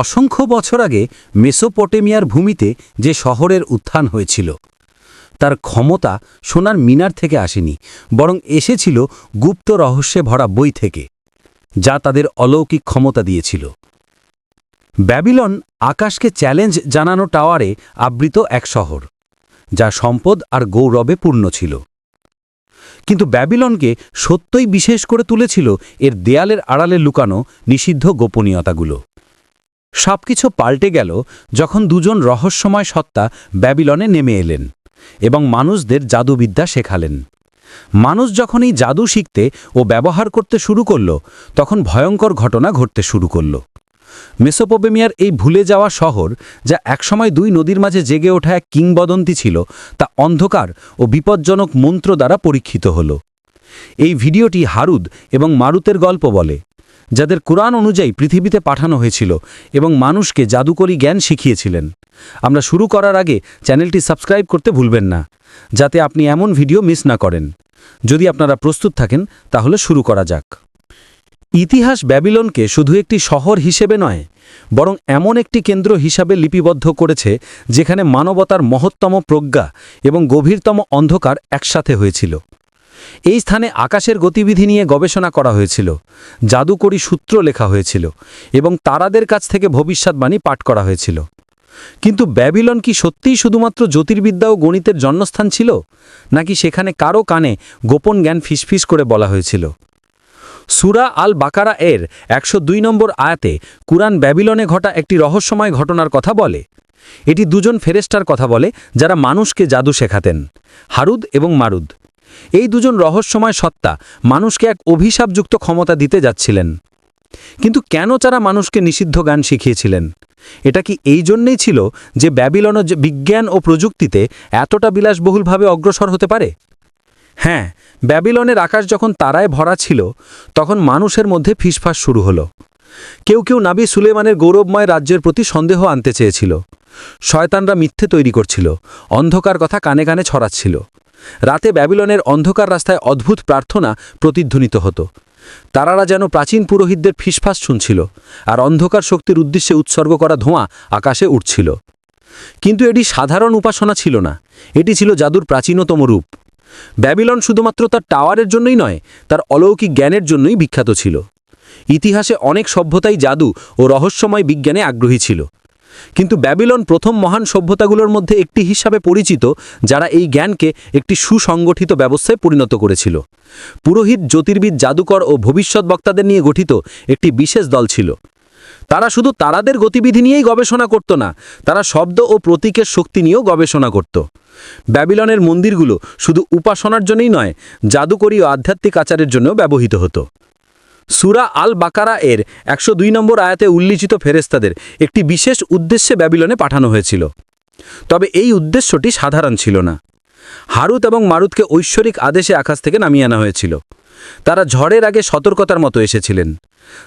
অসংখ্য বছর আগে মেসোপটেমিয়ার ভূমিতে যে শহরের উত্থান হয়েছিল, তার ক্ষমতা সোনার মিনার থেকে আসেনি, বরং এসেছিল গুপ্ত রহস্যে ভরা বই থেকে, যা তাদের অলৌকিক ক্ষমতা দিয়েছিল। ব্যাবিলন আকাশকে চ্যালেঞ্জ জানানো টাওয়ারে আবৃত এক শহর, যা সম্পদ আর গৌরবে পূর্ণ ছিল। কিন্তু ব্যাবিলনকে সত্যই বিশেষ করে তুলেছিল এর দেয়ালের আড়ালে লুকানো নিষিদ্ধ গোপনীয়তাগুলো। সবকিছু পাল্টে গেল যখন দুজন রহস্যময় সত্তা ব্যাবিলনে নেমে এলেন এবং মানুষদের জাদুবিদ্যা শেখালেন। মানুষ যখন এই জাদু শিখতে ও ব্যবহার করতে শুরু করল, তখন ভয়ঙ্কর ঘটনা ঘটতে শুরু করল। মেসোপোবেমিয়ার এই ভুলে যাওয়া শহর, যা একসময় দুই নদীর মাঝে জেগে ওঠা এক কিংবদন্তি ছিল, তা অন্ধকার ও বিপজ্জনক মন্ত্র দ্বারা পরীক্ষিত হল। এই ভিডিওটি হারুদ এবং মারুতের গল্প বলে। যাদের কোরআন অনুযায়ী পৃথিবীতে পাঠানো হয়েছিল এবং মানুষকে জাদুকরী জ্ঞান শিখিয়েছিলেন। আমরা শুরু করার আগে চ্যানেলটি সাবস্ক্রাইব করতে ভুলবেন না, যাতে আপনি এমন ভিডিও মিস না করেন। যদি আপনারা প্রস্তুত থাকেন, তাহলে শুরু করা যাক। ইতিহাস ব্যাবিলনকে শুধু একটি শহর হিসেবে নয়, বরং এমন একটি কেন্দ্র হিসাবে লিপিবদ্ধ করেছে, যেখানে মানবতার মহত্তম প্রজ্ঞা এবং গভীরতম অন্ধকার একসাথে হয়েছিল। এই স্থানে আকাশের গতিবিধি নিয়ে গবেষণা করা হয়েছিল, জাদুকরী সূত্র লেখা হয়েছিল এবং তারাদের কাছ থেকে ভবিষ্যৎবাণী পাঠ করা হয়েছিল। কিন্তু ব্যাবিলন কি সত্যিই শুধুমাত্র জ্যোতির্বিদ্যা ও গণিতের জন্মস্থান ছিল, নাকি সেখানে কারও কানে গোপন জ্ঞান ফিসফিস করে বলা হয়েছিল? সুরা আল বাকারা এর একশো দুই নম্বর আয়াতে কুরআন ব্যাবিলনে ঘটা একটি রহস্যময় ঘটনার কথা বলে। এটি দুজন ফেরেস্টার কথা বলে যারা মানুষকে জাদু শেখাতেন, হারুদ এবং মারুদ। এই দুজন রহস্যময় সত্তা মানুষকে এক অভিশাপযুক্ত ক্ষমতা দিতে যাচ্ছিলেন। কিন্তু কেন তারা মানুষকে নিষিদ্ধ গান শিখিয়েছিলেন? এটা কি এই জন্যেই ছিল যে ব্যাবিলন বিজ্ঞান ও প্রযুক্তিতে এতটা বিলাসবহুলভাবে অগ্রসর হতে পারে? হ্যাঁ ব্যাবিলনের আকাশ যখন তারায় ভরা ছিল, তখন মানুষের মধ্যে ফিসফাস শুরু হলো। কেউ কেউ নাবি সুলেমানের গৌরবময় রাজ্যের প্রতি সন্দেহ আনতে চেয়েছিল। শয়তানরা মিথ্যে তৈরি করছিল, অন্ধকার কথা কানে কানে ছড়াচ্ছিল। রাতে ব্যাবিলনের অন্ধকার রাস্তায় অদ্ভুত প্রার্থনা প্রতিধ্বনিত হতো। তারারা যেন প্রাচীন পুরোহিতদের ফিসফাস শুনছিল আর অন্ধকার শক্তির উদ্দেশ্যে উৎসর্গ করা ধোঁয়া আকাশে উঠছিল। কিন্তু এটি সাধারণ উপাসনা ছিল না, এটি ছিল জাদুর প্রাচীনতম রূপ। ব্যাবিলন শুধুমাত্র তার টাওয়ারের জন্যই নয়, তার অলৌকিক জ্ঞানের জন্যই বিখ্যাত ছিল। ইতিহাসে অনেক সভ্যতাই জাদু ও রহস্যময় বিজ্ঞানে আগ্রহী ছিল। কিন্তু ব্যাবিলন প্রথম মহান সভ্যতাগুলোর মধ্যে একটি হিসাবে পরিচিত, যারা এই জ্ঞানকে একটি সুসংগঠিত ব্যবস্থায় পরিণত করেছিল। পুরোহিত, জ্যোতির্বিদ, জাদুকর ও ভবিষ্যৎ বক্তাদের নিয়ে গঠিত একটি বিশেষ দল ছিল। তারা শুধু তারাদের গতিবিধি নিয়েই গবেষণা করত না, তারা শব্দ ও প্রতীকের শক্তি নিয়েও গবেষণা করত। ব্যাবিলনের মন্দিরগুলো শুধু উপাসনার জন্যই নয়, জাদুকরী ও আধ্যাত্মিক আচারের জন্যও ব্যবহৃত হতো। সুরা আল বাকারা এর একশো দুই নম্বর আয়াতে উল্লিখিত ফেরেস্তাদের একটি বিশেষ উদ্দেশ্যে ব্যাবিলনে পাঠানো হয়েছিল। তবে এই উদ্দেশ্যটি সাধারণ ছিল না। হারুত এবং মারুতকে ঐশ্বরিক আদেশে আকাশ থেকে নামিয়ে আনা হয়েছিল। তারা ঝড়ের আগে সতর্কতার মতো এসেছিলেন।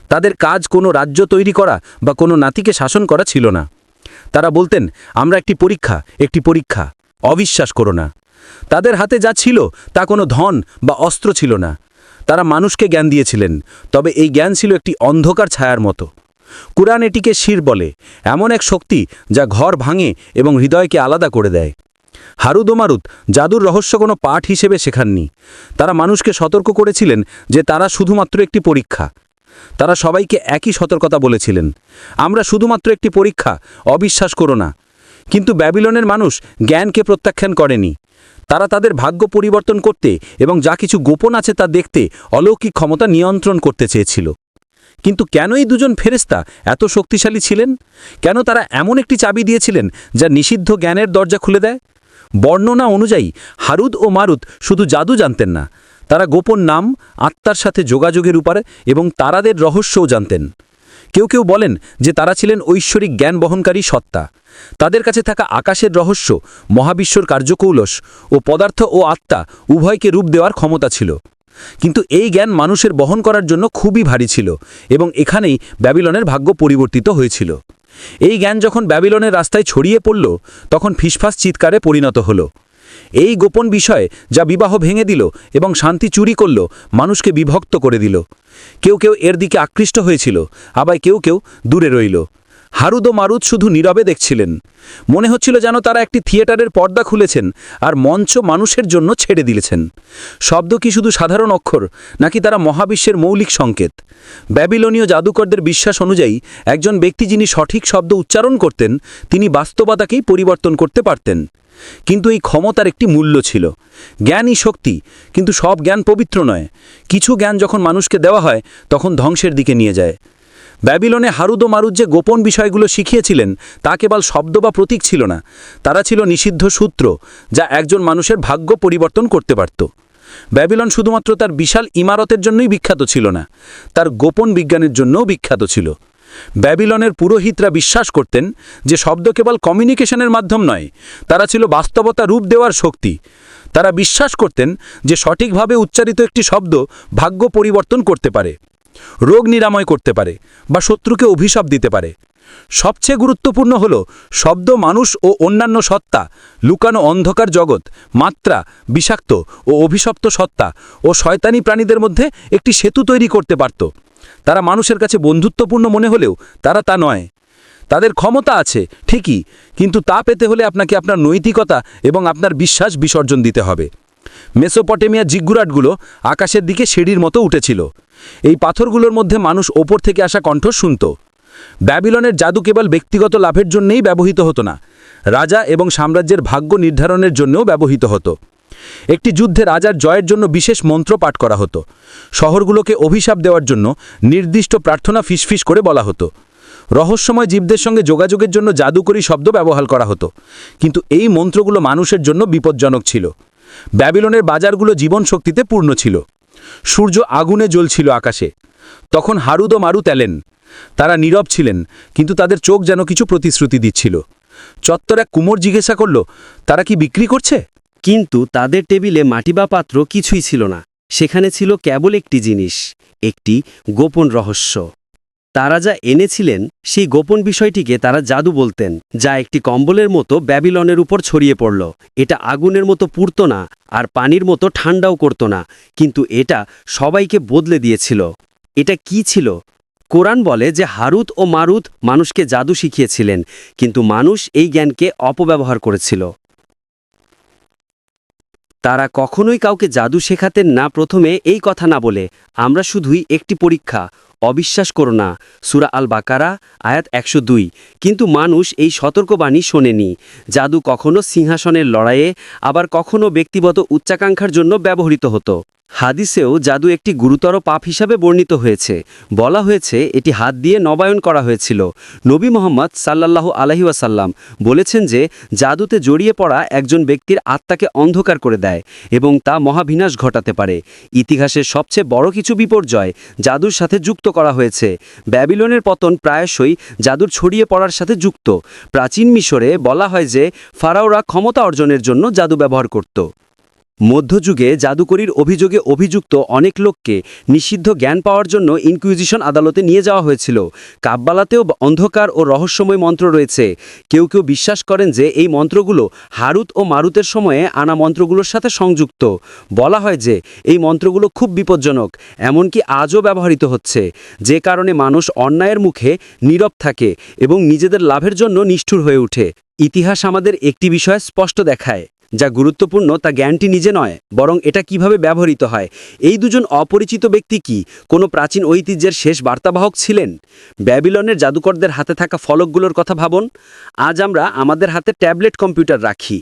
তাদের কাজ কোনো রাজ্য তৈরি করা বা কোনো নাতিকে শাসন করা ছিল না। তারা বলতেন, আমরা একটি পরীক্ষা একটি পরীক্ষা। অবিশ্বাস করো না। তাদের হাতে যা ছিল তা কোনো ধন বা অস্ত্র ছিল না। তারা মানুষকে জ্ঞান দিয়েছিলেন, তবে এই জ্ঞান ছিল একটি অন্ধকার ছায়ার মতো। কুরআন এটিকে শির বলে, এমন এক শক্তি যা ঘর ভাঙে এবং হৃদয়কে আলাদা করে দেয়। হারুদ মারুদ জাদুর রহস্য কোনো পাঠ হিসেবে শেখাননি। তারা মানুষকে সতর্ক করেছিলেন যে তারা শুধুমাত্র একটি পরীক্ষা। তারা সবাইকে একই সতর্কতা বলেছিলেন, আমরা শুধুমাত্র একটি পরীক্ষা, অবিশ্বাস করো না। কিন্তু ব্যাবিলনের মানুষ জ্ঞানকে প্রত্যাখ্যান করেনি। তারা তাদের ভাগ্য পরিবর্তন করতে এবং যা কিছু গোপন আছে তা দেখতে অলৌকিক ক্ষমতা নিয়ন্ত্রণ করতে চেয়েছিল। কিন্তু কেন এই দুজন ফেরেস্তা এত শক্তিশালী ছিলেন? কেন তারা এমন একটি চাবি দিয়েছিলেন যা নিষিদ্ধ জ্ঞানের দরজা খুলে দেয়? বর্ণনা অনুযায়ী হারুদ ও মারুদ শুধু জাদু জানতেন না, তারা গোপন নাম, আত্মার সাথে যোগাযোগের উপারে এবং তারাদের রহস্যও জানতেন। কেউ কেউ বলেন যে তারা ছিলেন ঐশ্বরিক জ্ঞান বহনকারী সত্তা। তাদের কাছে থাকা আকাশের রহস্য, মহাবিশ্বর কার্যকৌলস ও পদার্থ ও আত্মা উভয়কে রূপ দেওয়ার ক্ষমতা ছিল। কিন্তু এই জ্ঞান মানুষের বহন করার জন্য খুবই ভারী ছিল এবং এখানেই ব্যাবিলনের ভাগ্য পরিবর্তিত হয়েছিল। এই জ্ঞান যখন ব্যাবিলনের রাস্তায় ছড়িয়ে পড়ল, তখন ফিসফাস চিৎকারে পরিণত হলো। এই গোপন বিষয়ে যা বিবাহ ভেঙে দিল এবং শান্তি চুরি করল, মানুষকে বিভক্ত করে দিল। কেউ কেউ এর দিকে আকৃষ্ট হয়েছিল, আবার কেউ কেউ দূরে রইল। হারুদ ও মারুদ শুধু নীরবে দেখছিলেন। মনে হচ্ছিল যেন তারা একটি থিয়েটারের পর্দা খুলেছেন আর মঞ্চ মানুষের জন্য ছেড়ে দিলেছেন শব্দ কি শুধু সাধারণ অক্ষর, নাকি তারা মহাবিশ্বের মৌলিক সংকেত? ব্যাবিলনীয় জাদুকরদের বিশ্বাস অনুযায়ী, একজন ব্যক্তি যিনি সঠিক শব্দ উচ্চারণ করতেন, তিনি বাস্তবতাকেই পরিবর্তন করতে পারতেন। কিন্তু এই ক্ষমতার একটি মূল্য ছিল। জ্ঞানই শক্তি, কিন্তু সব জ্ঞান পবিত্র নয়। কিছু জ্ঞান যখন মানুষকে দেওয়া হয়, তখন ধ্বংসের দিকে নিয়ে যায়। ব্যাবিলনে হারুদ মারুদ যে গোপন বিষয়গুলো শিখিয়েছিলেন, তা কেবল শব্দ বা প্রতীক ছিল না। তারা ছিল নিষিদ্ধ সূত্র, যা একজন মানুষের ভাগ্য পরিবর্তন করতে পারত। ব্যাবিলন শুধুমাত্র তার বিশাল ইমারতের জন্যই বিখ্যাত ছিল না, তার গোপন বিজ্ঞানের জন্যও বিখ্যাত ছিল। ব্যাবিলনের পুরোহিতরা বিশ্বাস করতেন যে শব্দ কেবল কমিউনিকেশনের মাধ্যম নয়, তারা ছিল বাস্তবতা রূপ দেওয়ার শক্তি। তারা বিশ্বাস করতেন যে সঠিকভাবে উচ্চারিত একটি শব্দ ভাগ্য পরিবর্তন করতে পারে। রোগ নিরাময় করতে পারে বা শত্রুকে অভিশাপ দিতে পারে। সবচেয়ে গুরুত্বপূর্ণ হল শব্দ মানুষ ও অন্যান্য সত্তা, লুকানো অন্ধকার জগৎ, মাত্রা, বিষাক্ত ও অভিশপ্ত সত্তা ও শয়তানি প্রাণীদের মধ্যে একটি সেতু তৈরি করতে পারত। তারা মানুষের কাছে বন্ধুত্বপূর্ণ মনে হলেও তারা তা নয়। তাদের ক্ষমতা আছে, ঠিকই, কিন্তু তা পেতে হলে আপনাকে আপনার নৈতিকতা এবং আপনার বিশ্বাস বিসর্জন দিতে হবে। মেসোপটেমিয়া জিগুরাটগুলো আকাশের দিকে সিঁড়ির মতো উঠেছিল। এই পাথরগুলোর মধ্যে মানুষ ওপর থেকে আসা কণ্ঠ শুনত। ব্যাবিলনের জাদু কেবল ব্যক্তিগত লাভের জন্যেই ব্যবহৃত হতো না, রাজা এবং সাম্রাজ্যের ভাগ্য নির্ধারণের জন্যও ব্যবহৃত হতো। একটি যুদ্ধে রাজার জয়ের জন্য বিশেষ মন্ত্র পাঠ করা হতো। শহরগুলোকে অভিশাপ দেওয়ার জন্য নির্দিষ্ট প্রার্থনা ফিসফিস করে বলা হতো। রহস্যময় জীবদের সঙ্গে যোগাযোগের জন্য জাদুকরী শব্দ ব্যবহার করা হতো। কিন্তু এই মন্ত্রগুলো মানুষের জন্য বিপজ্জনক ছিল। ব্যাবিলনের বাজারগুলো জীবন শক্তিতে পূর্ণ ছিল। সূর্য আগুনে জ্বলছিল আকাশে। তখন হারুদ ও মারুত এলেন। তারা নীরব ছিলেন, কিন্তু তাদের চোখ যেন কিছু প্রতিশ্রুতি দিচ্ছিল। চত্বর এক কুমোর জিজ্ঞাসা করল, তারা কি বিক্রি করছে? কিন্তু তাদের টেবিলে মাটি বা পাত্র কিছুই ছিল না। সেখানে ছিল কেবল একটি জিনিস, একটি গোপন রহস্য। তারা যা এনেছিলেন, সেই গোপন বিষয়টিকে তারা জাদু বলতেন, যা একটি কম্বলের মতো ব্যাবিলনের উপর ছড়িয়ে পড়ল। এটা আগুনের মতো পুড়ত না, আর পানির মতো ঠান্ডাও করত না, কিন্তু এটা সবাইকে বদলে দিয়েছিল। এটা কি ছিল? কোরআন বলে যে হারুত ও মারুত মানুষকে জাদু শিখিয়েছিলেন, কিন্তু মানুষ এই জ্ঞানকে অপব্যবহার করেছিল। তারা কখনোই কাউকে জাদু শেখাতেন না, প্রথমে এই কথা না বলে, আমরা শুধুই একটি পরীক্ষা অবিশ্বাস করো না। সুরা আল বাকারা আয়াত একশো দুই। কিন্তু মানুষ এই সতর্কবাণী শোনেনি। জাদু কখনো সিংহাসনের লড়াইয়ে, আবার কখনো ব্যক্তিগত উচ্চাকাঙ্ক্ষার জন্য ব্যবহৃত হতো। হাদিসেও জাদু একটি গুরুতর পাপ হিসাবে বর্ণিত হয়েছে। বলা হয়েছে, এটি হাত দিয়ে নবায়ন করা হয়েছিল। নবী মোহাম্মদ আলহি ওয়াসাল্লাম বলেছেন যে, জাদুতে জড়িয়ে পড়া একজন ব্যক্তির আত্মাকে অন্ধকার করে দেয় এবং তা মহাবিনাশ ঘটাতে পারে। ইতিহাসের সবচেয়ে বড় কিছু বিপর্যয় জাদুর সাথে যুক্ত করা হয়েছে। ব্যাবিলনের পতন প্রায়শই জাদুর ছড়িয়ে পড়ার সাথে যুক্ত। প্রাচীন মিশরে বলা হয় যে, ফারাওরা ক্ষমতা অর্জনের জন্য জাদু ব্যবহার করত। মধ্যযুগে জাদুকরির অভিযোগে অভিযুক্ত অনেক লোককে নিষিদ্ধ জ্ঞান পাওয়ার জন্য ইনকুইজিশন আদালতে নিয়ে যাওয়া হয়েছিল। কাব্বালাতেও অন্ধকার ও রহস্যময় মন্ত্র রয়েছে। কেউ কেউ বিশ্বাস করেন যে এই মন্ত্রগুলো হারুত ও মারুতের সময়ে আনা মন্ত্রগুলোর সাথে সংযুক্ত। বলা হয় যে এই মন্ত্রগুলো খুব বিপজ্জনক, এমনকি আজও ব্যবহৃত হচ্ছে। যে কারণে মানুষ অন্যায়ের মুখে নীরব থাকে এবং নিজেদের লাভের জন্য নিষ্ঠুর হয়ে ওঠে। ইতিহাস আমাদের একটি বিষয় স্পষ্ট দেখায়। যা গুরুত্বপূর্ণ তা জ্ঞানটি নিজে নয়, বরং এটা কীভাবে ব্যবহৃত হয়? এই দুজন অপরিচিত ব্যক্তি কি? কোনো প্রাচীন ঐতিহ্যের শেষ বার্তাবাহক ছিলেন? ব্যাবিলনের জাদুকরদের হাতে থাকা ফলকগুলোর কথা ভাবুন। আজ আমরা আমাদের হাতে ট্যাবলেট কম্পিউটার রাখি।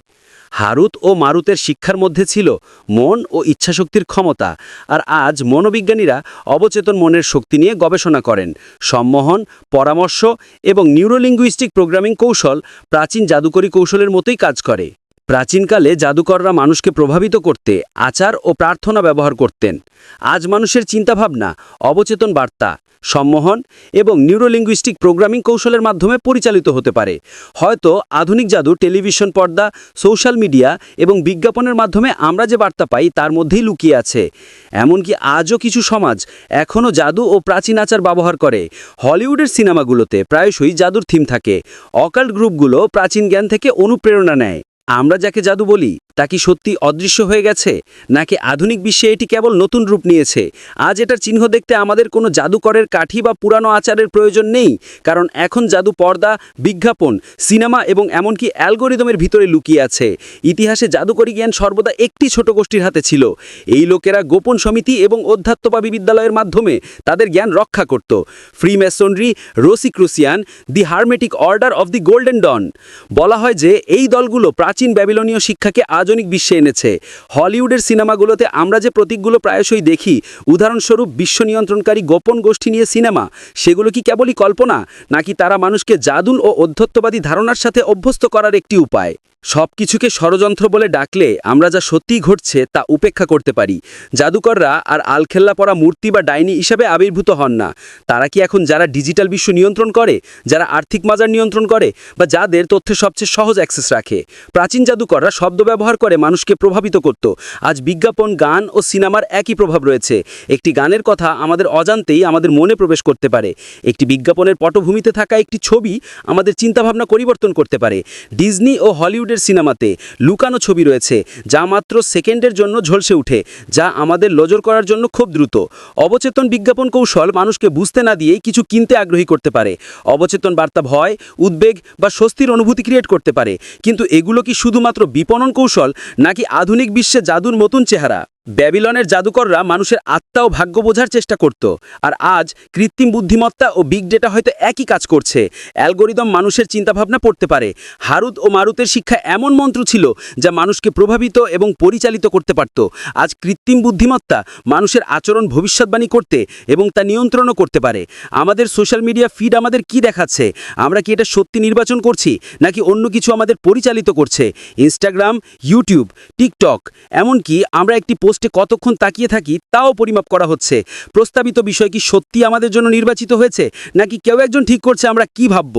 হারুত ও মারুতের শিক্ষার মধ্যে ছিল মন ও ইচ্ছাশক্তির ক্ষমতা, আর আজ মনোবিজ্ঞানীরা অবচেতন মনের শক্তি নিয়ে গবেষণা করেন। সম্মোহন, পরামর্শ এবং নিউরোলিঙ্গুইস্টিক প্রোগ্রামিং কৌশল প্রাচীন জাদুকরী কৌশলের মতোই কাজ করে। প্রাচীনকালে জাদুকররা মানুষকে প্রভাবিত করতে, আচার ও প্রার্থনা ব্যবহার করতেন। আজ মানুষের চিন্তাভাবনা, অবচেতন বার্তা, সম্মোহন এবং নিউরোলিঙ্গুইস্টিক প্রোগ্রামিং কৌশলের মাধ্যমে পরিচালিত হতে পারে। হয়তো আধুনিক জাদু, টেলিভিশন পর্দা, সোশ্যাল মিডিয়া এবং বিজ্ঞাপনের মাধ্যমে আমরা যে বার্তা পাই তার মধ্যেই লুকিয়ে আছে। এমনকি আজও কিছু সমাজ এখনও জাদু ও প্রাচীন আচার ব্যবহার করে। হলিউডের সিনেমাগুলোতে প্রায়শই জাদুর থিম থাকে। অকাল্ট গ্রুপগুলো প্রাচীন জ্ঞান থেকে অনুপ্রেরণা নেয়। আমরা যাকে জাদু বলি তা কি সত্যি অদৃশ্য হয়ে গেছে? নাকি আধুনিক বিশ্বে এটি কেবল নতুন রূপ নিয়েছে? আজ এটার চিহ্ন দেখতে আমাদের কোনো জাদুকরের কাঠি বা পুরানো আচারের প্রয়োজন নেই, কারণ এখন জাদু পর্দা, বিজ্ঞাপন, সিনেমা এবং এমনকি অ্যালগোরিদমের ভিতরে লুকিয়ে আছে। ইতিহাসে জাদুকরী জ্ঞান সর্বদা একটি ছোট গোষ্ঠীর হাতে ছিল। এই লোকেরা গোপন সমিতি এবং অধ্যাত্মবাবী বিদ্যালয়ের মাধ্যমে তাদের জ্ঞান রক্ষা করত। Freemasonry Rosicrucian, the Hermetic Order of the Golden Dawn. বলা হয় যে, এই দলগুলো প্রাচীন ব্যাবিলনীয় শিক্ষাকে আধুনিক বিশ্বে এনেছে। হলিউডের সিনেমাগুলোতে আমরা যে প্রতীকগুলো প্রায়শই দেখি, উদাহরণস্বরূপ বিশ্ব নিয়ন্ত্রণকারী গোপন গোষ্ঠী নিয়ে সিনেমা, সেগুলো কি কেবলই কল্পনা, নাকি তারা মানুষকে জাদুন ও অধ্যত্ববাদী ধারণার সাথে অভ্যস্ত করার একটি উপায়? সব কিছুকে ষড়যন্ত্র বলে ডাকলে আমরা যা সত্যিই ঘটছে তা উপেক্ষা করতে পারি। জাদুকররা আর আলখেল্লা পরা মূর্তি বা ডাইনি হিসাবে আবির্ভূত হন না। তারা কি এখন যারা ডিজিটাল বিশ্ব নিয়ন্ত্রণ করে, যারা আর্থিক মাজার নিয়ন্ত্রণ করে, বা যাদের তথ্যে সবচেয়ে সহজ অ্যাক্সেস রাখে? প্রাচীন জাদুকররা শব্দ ব্যবহার করে মানুষকে প্রভাবিত করত। আজ বিজ্ঞাপন, গান ও সিনেমার একই প্রভাব রয়েছে। একটি গানের কথা আমাদের অজান্তেই আমাদের মনে প্রবেশ করতে পারে। একটি বিজ্ঞাপনের পটভূমিতে থাকা একটি ছবি আমাদের চিন্তাভাবনা পরিবর্তন করতে পারে। ডিজনি ও হলিউডের সিনেমাতে লুকানো ছবি রয়েছে, যা মাত্র সেকেন্ডের জন্য ঝলসে উঠে যা আমাদের নজর করার জন্য খুব দ্রুত। অবচেতন বিজ্ঞাপন কৌশল মানুষকে বুঝতে না দিয়েই কিছু কিনতে আগ্রহী করতে পারে। অবচেতন বার্তা ভয়, উদ্বেগ বা স্বস্তির অনুভূতি ক্রিয়েট করতে পারে। কিন্তু এগুলো কি শুধুমাত্র বিপণন কৌশল, নাকি আধুনিক বিশ্বে জাদুর মতন চেহারা? ব্যাবিলনের জাদুকররা মানুষের আত্মা ও ভাগ্য বোঝার চেষ্টা করত, আর আজ কৃত্রিম বুদ্ধিমত্তা ও বিগ ডেটা হয়তো একই কাজ করছে। অ্যালগোরিদম মানুষের চিন্তাভাবনা পড়তে পারে। হারুত ও মারুতের শিক্ষা এমন মন্ত্র ছিল যা মানুষকে প্রভাবিত এবং পরিচালিত করতে পারত। আজ কৃত্রিম বুদ্ধিমত্তা মানুষের আচরণ ভবিষ্যৎবাণী করতে এবং তা নিয়ন্ত্রণও করতে পারে। আমাদের সোশ্যাল মিডিয়া ফিড আমাদের কি দেখাচ্ছে? আমরা কি এটা সত্যি নির্বাচন করছি, নাকি অন্য কিছু আমাদের পরিচালিত করছে? ইনস্টাগ্রাম, ইউটিউব, টিকটক, এমনকি আমরা একটি পোস্টে কতক্ষণ তাকিয়ে থাকি তাও পরিমাপ করা হচ্ছে। প্রস্তাবিত বিষয় কি সত্যি আমাদের জন্য নির্বাচিত হয়েছে, নাকি কেউ একজন ঠিক করছে আমরা কি ভাবব?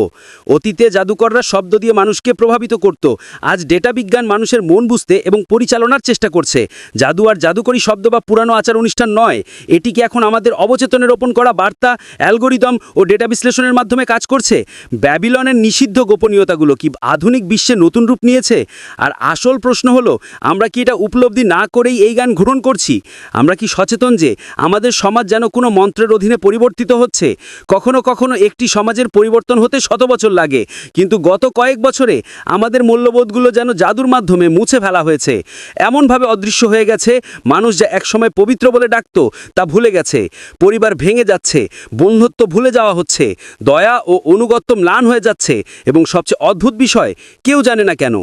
অতীতে জাদুকররা শব্দ দিয়ে মানুষকে প্রভাবিত করত, আজ ডেটা বিজ্ঞান মানুষের মন বুঝতে এবং পরিচালনার চেষ্টা করছে। জাদু আর জাদুকরী শব্দ বা পুরানো আচার অনুষ্ঠান নয়, এটি কি এখন আমাদের অবচেতনে রোপণ করা বার্তা, অ্যালগোরিদম ও ডেটা বিশ্লেষণের মাধ্যমে কাজ করছে? ব্যাবিলনের নিষিদ্ধ গোপনীয়তাগুলো কি আধুনিক বিশ্বে নতুন রূপ নিয়েছে? আর আসল প্রশ্ন হলো, আমরা কি এটা উপলব্ধি না করেই এই গান গ্রহণ করছি। আমরা কি সচেতন যে আমাদের সমাজ যেন কোনো মন্ত্রের অধীনে পরিবর্তিত হচ্ছে? কখনো কখনো একটি সমাজের পরিবর্তন হতে শত বছর লাগে, কিন্তু গত কয়েক বছরে আমাদের মূল্যবোধগুলো যেন জাদুর মাধ্যমে মুছে ফেলা হয়েছে। এমনভাবে অদৃশ্য হয়ে গেছে, মানুষ যা একসময় পবিত্র বলে ডাকতো, তা ভুলে গেছে। পরিবার ভেঙে যাচ্ছে, বন্ধুত্ব ভুলে যাওয়া হচ্ছে, দয়া ও অনুগত্য ম্লান হয়ে যাচ্ছে এবং সবচেয়ে অদ্ভুত বিষয়, কেউ জানে না কেন।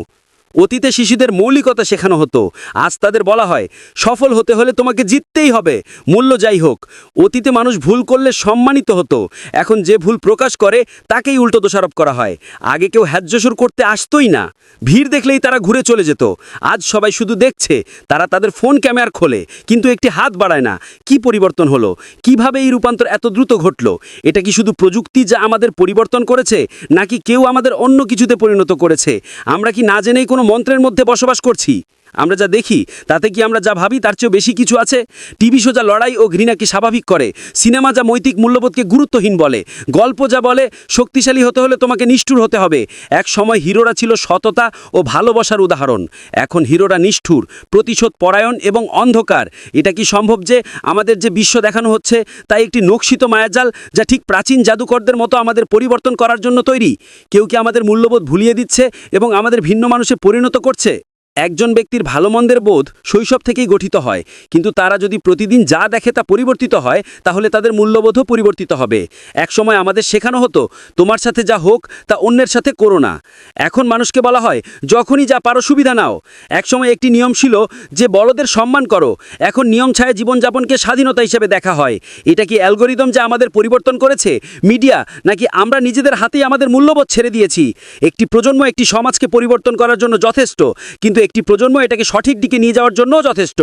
অতীতে শিশুদের মৌলিকতা শেখানো হতো। আজ তাদের বলা হয়, সফল হতে হলে তোমাকে জিততেই হবে। মূল্য যাই হোক, অতীতে মানুষ ভুল করলে সম্মানিত হতো। এখন যে ভুল প্রকাশ করে, তাকেই উল্টো দোষারোপ করা হয়। আগে কেউ হ্যাজ্যসুর করতে আসতোই না। ভিড় দেখলেই তারা ঘুরে চলে যেত। আজ সবাই শুধু দেখছে, তারা তাদের ফোন ক্যামেরার খোলে। কিন্তু একটি হাত বাড়ায় না। কি পরিবর্তন হলো? কীভাবে এই রূপান্তর এত দ্রুত ঘটলো? এটা কি শুধু প্রযুক্তি যা আমাদের পরিবর্তন করেছে, নাকি কেউ আমাদের অন্য কিছুতে পরিণত করেছে? আমরা কি না জেনেই কোনো মন্ত্রের মধ্যে বসবাস করছি। আমরা যা দেখি, তাতে কি আমরা যা ভাবি, তার চেয়েও বেশি কিছু আছে? টিভি শো যা লড়াই ও ঘৃণাকে স্বাভাবিক করে। সিনেমা যা নৈতিক মূল্যবোধকে গুরুত্বহীন বলে। গল্প যা বলে, শক্তিশালী হতে হলে তোমাকে নিষ্ঠুর হতে হবে। এক সময় হিরোরা ছিল সততা ও ভালোবাসার উদাহরণ। এখন হিরোরা নিষ্ঠুর, প্রতিশোধ পরায়ণ এবং অন্ধকার। এটা কি সম্ভব যে আমাদের যে বিশ্ব দেখানো হচ্ছে, তাই একটি নকশিত মায়াজাল যা ঠিক প্রাচীন জাদুকরদের মতো আমাদের পরিবর্তন করার জন্য তৈরি? কেউ কি আমাদের মূল্যবোধ ভুলিয়ে দিচ্ছে এবং আমাদের ভিন্ন মানুষে পরিণত করছে? একজন ব্যক্তির ভালো মন্দের বোধ শৈশব থেকেই গঠিত হয়, কিন্তু তারা যদি প্রতিদিন যা দেখে তা পরিবর্তিত হয়, তাহলে তাদের মূল্যবোধও পরিবর্তিত হবে। একসময় আমাদের শেখানো হতো, তোমার সাথে যা হোক, তা অন্যের সাথে করো না। এখন মানুষকে বলা হয়, যখনই যা পারো সুবিধা নাও। একসময় একটি নিয়ম ছিল যে, বড়দের সম্মান করো। এখন নিয়ম ছায়া জীবনযাপনকে স্বাধীনতা হিসেবে দেখা হয়। এটা কি অ্যালগোরিদম যা আমাদের পরিবর্তন করেছে? মিডিয়া, নাকি আমরা নিজেদের হাতেই আমাদের মূল্যবোধ ছেড়ে দিয়েছি? একটি প্রজন্ম একটি সমাজকে পরিবর্তন করার জন্য যথেষ্ট, কিন্তু একটি প্রজন্ম এটাকে সঠিক দিকে নিয়ে যাওয়ার জন্যও যথেষ্ট।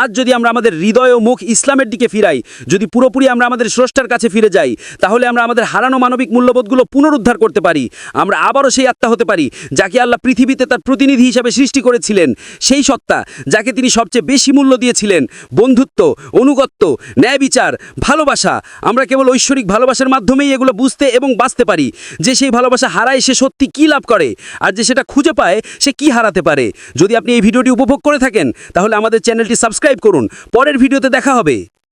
আজ যদি আমরা আমাদের হৃদয় ও মুখ ইসলামের দিকে ফিরাই, যদি পুরোপুরি আমরা আমাদের স্রষ্টার কাছে ফিরে যাই, তাহলে আমরা আমাদের হারানো মানবিক মূল্যবোধগুলো পুনরুদ্ধার করতে পারি, আমরা আবারও সেই আত্মা হতে পারি, যাকে আল্লাহ পৃথিবীতে তার প্রতিনিধি হিসাবে সৃষ্টি করেছিলেন। সেই সত্তা যাকে তিনি সবচেয়ে বেশি মূল্য দিয়েছিলেন, বন্ধুত্ব, অনুগত্য ন্যায় বিচার ভালোবাসা। আমরা কেবল ঐশ্বরিক ভালোবাসার মাধ্যমেই এগুলো বুঝতে এবং বাঁচতে পারি, যে সেই ভালোবাসা হারায় সে সত্যি কী লাভ করে, আর যে সেটা খুঁজে পায় সে কি হারাতে পারে। যদি আপনি এই ভিডিওটি উপভোগ করে থাকেন, তাহলে আমাদের চ্যানেলটি সাবস্ক্রাইব করুন। পরের ভিডিওতে দেখা হবে।